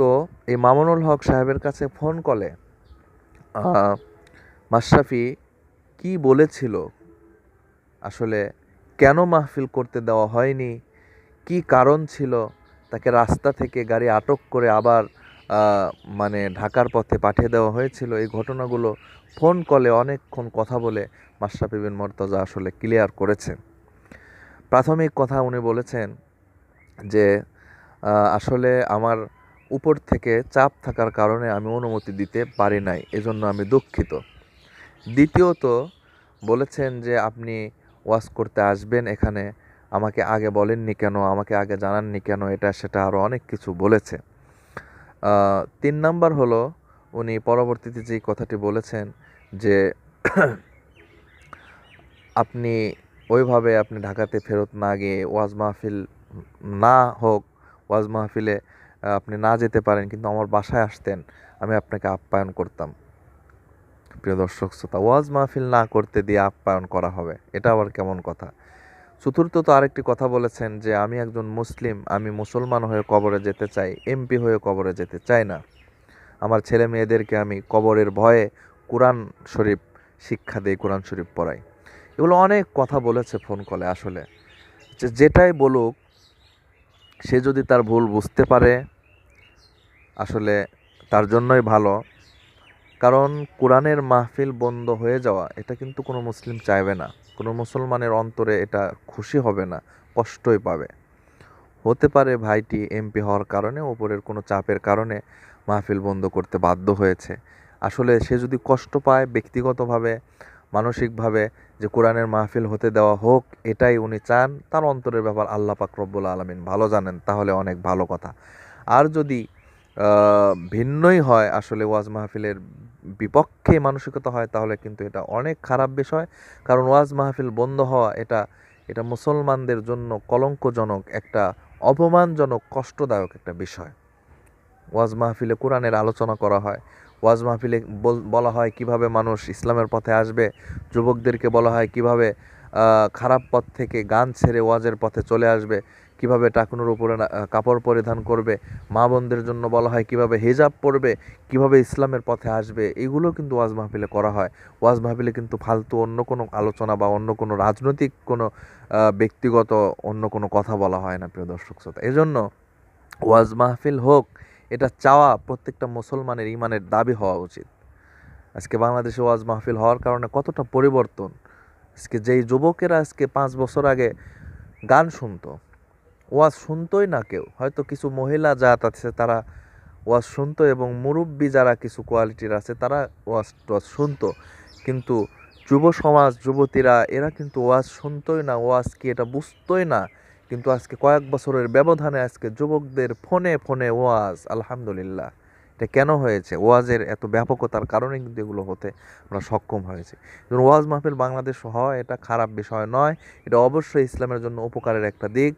তো এই মামুনুল হক সাহেবের কাছে ফোন কলে মাশরাফি কি বলেছিল? আসলে কেন মাহফিল করতে দেওয়া হয়নি? কি কারণ ছিল? তাকে রাস্তা থেকে গাড়ি আটক করে আবার মানে ঢাকার পথে পাঠিয়ে দেওয়া হয়েছিল। এই ঘটনাগুলো ফোন কলে, অনেকক্ষণ কথা বলে মাশরাফি বিন মর্তজা আসলে ক্লিয়ার করেছেন। প্রাথমিক কথা উনি বলেছেন যে আসলে আমার উপর থেকে চাপ থাকার কারণে আমি অনুমতি দিতে পারি নাই, এজন্য আমি দুঃখিত। দ্বিতীয়ত, বলেছেন যে আপনি ওয়াশ করতে আসবেন এখানে, আমাকে আগে বলেননি কেন, আমাকে আগে জানাননি কেন, এটা সেটা আরও অনেক কিছু বলেছে। তিন নাম্বার হলো, উনি পরবর্তীতে যেই কথাটি বলেছেন যে আপনি ওইভাবে আপনি ঢাকাতে ফেরত না গিয়ে ওয়াজ মাহফিল না হোক, ওয়াজ মাহফিলে আপনি না যেতে পারেন, কিন্তু আমার বাসায় আসতেন, আমি আপনাকে আপ্যায়ন করতাম। প্রিয় দর্শক, শ্রোতা, ওয়াজ মাহফিল না করতে দিয়ে আপ্যায়ন করা হবে, এটা আবার কেমন কথা? চতুর্থ তো আরেকটি কথা বলেছেন যে, আমি একজন মুসলিম, আমি মুসলমান হয়ে কবরে যেতে চাই, এমপি হয়ে কবরে যেতে চাই না। আমার ছেলে মেয়েদেরকে আমি কবরের ভয়ে কোরআন শরীফ শিক্ষা দিই কোরআন শরীফ পড়াই। এগুলো অনেক কথা বলেছে ফোন কলে আসলে। যেটাই বলুক, সে যদি তার ভুল বুঝতে পারে আসলে তার জন্যই ভালো। কারণ কোরআনের মাহফিল বন্ধ হয়ে যাওয়া, এটা কিন্তু কোনো মুসলিম চাইবে না। কোনো মুসলমানের অন্তরে এটা খুশি হবে না, কষ্টই পাবে। হতে পারে ভাইটি এমপি হওয়ার কারণে, ওপরের কোনো চাপের কারণে মাহফিল বন্ধ করতে বাধ্য হয়েছে। আসলে সে যদি কষ্ট পায় ব্যক্তিগতভাবে, মানসিকভাবে যে কোরআনের মাহফিল হতে দেওয়া হোক, এটাই উনি চান, তার অন্তরের ব্যাপার আল্লাহ পাক রব্বুল আলমিন ভালো জানেন, তাহলে অনেক ভালো কথা। আর যদি ভিন্নই হয় আসলে ওয়াজ মাহফিলের বিপক্ষে মানসিকতা হয়, তাহলে কিন্তু এটা অনেক খারাপ বিষয়। কারণ ওয়াজ মাহফিল বন্ধ হওয়া এটা এটা মুসলমানদের জন্য কলঙ্কজনক, একটা অপমানজনক, কষ্টদায়ক একটা বিষয়। ওয়াজ মাহফিলে কোরআনের আলোচনা করা হয়। ওয়াজ মাহফিলে বল- হয় কীভাবে মানুষ ইসলামের পথে আসবে। যুবকদেরকে বলা হয় কীভাবে খারাপ পথ থেকে গান ছেড়ে ওয়াজের পথে চলে আসবে। কীভাবে টাকুনোর উপরে কাপড় পরিধান করবে, মা বোনদের জন্য বলা হয় কীভাবে হেজাব পরবে, কীভাবে ইসলামের পথে আসবে, এগুলো কিন্তু ওয়াজ মাহফিলে করা হয়। ওয়াজ মাহফিলে কিন্তু ফালতু অন্য কোনো আলোচনা বা অন্য কোনো রাজনৈতিক কোনো ব্যক্তিগত অন্য কোনো কথা বলা হয় না, প্রিয় দর্শক শ্রোতা। এজন্য ওয়াজ মাহফিল হোক, এটা চাওয়া প্রত্যেকটা মুসলমানের ইমানের দাবি হওয়া উচিত। আজকে বাংলাদেশে ওয়াজ মাহফিল হওয়ার কারণে কতটা পরিবর্তন, আজকে যেই যুবকেরা আজকে পাঁচ বছর আগে গান শুনতো ওয়াজ শুনতোই না কেউ। হয়তো কিছু মহিলা জাত আছে, তারা ওয়াজ শুনতো এবং মুরব্বী যারা কিছু কোয়ালিটির আছে, তারা ওয়াজ টোয়াজ শুনতো। কিন্তু যুব সমাজ, যুবতীরা, এরা কিন্তু ওয়াজ শুনতোই না, ওয়াজ কি এটা বুঝতোই না। কিন্তু আজকে কয়েক বছরের ব্যবধানে আজকে যুবকদের ফোনে ফোনে ওয়াজ, আলহামদুলিল্লাহ। এটা কেন হয়েছে? ওয়াজের এত ব্যাপকতার কারণে কিন্তু এগুলো হতে আমরা সক্ষম হয়েছে। যেমন ওয়াজ মাহফিল বাংলাদেশ হয়, এটা খারাপ বিষয় নয়, এটা অবশ্যই ইসলামের জন্য উপকারের একটা দিক।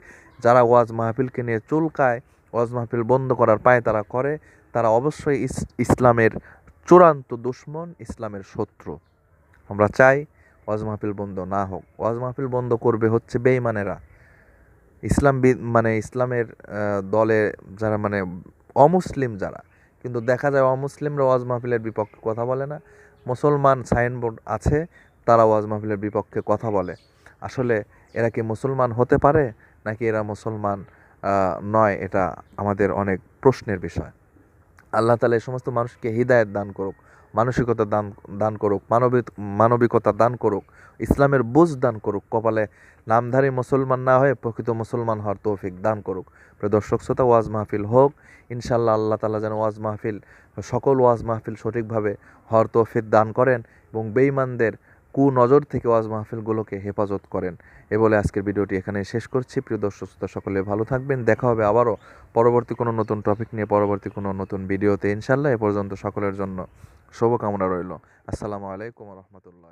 যারা ওয়াজ মাহফিলকে নিয়ে চুলকায়, ওয়াজ মাহফিল বন্ধ করার পায় তারা করে, তারা অবশ্যই ইসলামের চূড়ান্ত দুশ্মন, ইসলামের শত্রু। আমরা চাই ওয়াজ মাহফিল বন্ধ না হোক। ওয়াজ মাহফিল বন্ধ করবে হচ্ছে বেঈমানেরা। ইসলাম মানে ইসলামের দলে যারা মানে অমুসলিম যারা কিন্তু দেখা যায় অমুসলিমরা ওয়াজ মাহফিলের বিপক্ষে কথা বলে না। মুসলমান সাইনবোর্ড আছে, তারা ওয়াজ মাহফিলের বিপক্ষে কথা বলে। আসলে এরা কি মুসলমান হতে পারে, নাকি এরা মুসলমান নয়, এটা আমাদের অনেক প্রশ্নের বিষয়। আল্লাহ তালা এই সমস্ত মানুষকে হৃদায়ত দান করুক। মানসিকতা দান দান করুক মানবিক মানবিকতা দান করুক, ইসলামের বোঝ দান করুক, কপালে নামধারী মুসলমান না হয়ে প্রকৃত মুসলমান হওয়ার তৌফিক দান করুক। প্রিয় দর্শক শ্রোতা, ওয়াজ মাহফিল হোক ইনশাল্লাহ আল্লাহ তালা যেন ওয়াজ মাহফিল, সকল ওয়াজ মাহফিল সঠিকভাবে হওয়ার তৌফিক দান করেন এবং বেঈমানদের কু নজর থেকে ওয়াজ মাহফিলগুলোকে হেফাজত করেন। এ বলে আজকের ভিডিওটি এখানে শেষ করছি। প্রিয় দর্শক শ্রোতা, সকলে ভালো থাকবেন। দেখা হবে আবারও পরবর্তী কোনো নতুন টপিক নিয়ে, পরবর্তী কোনো নতুন ভিডিওতে। ইনশাল্লাহ এ পর্যন্ত সকলের জন্য শুভকামনা রইল। আসসালামু আলাইকুম রহমতুল্লাহ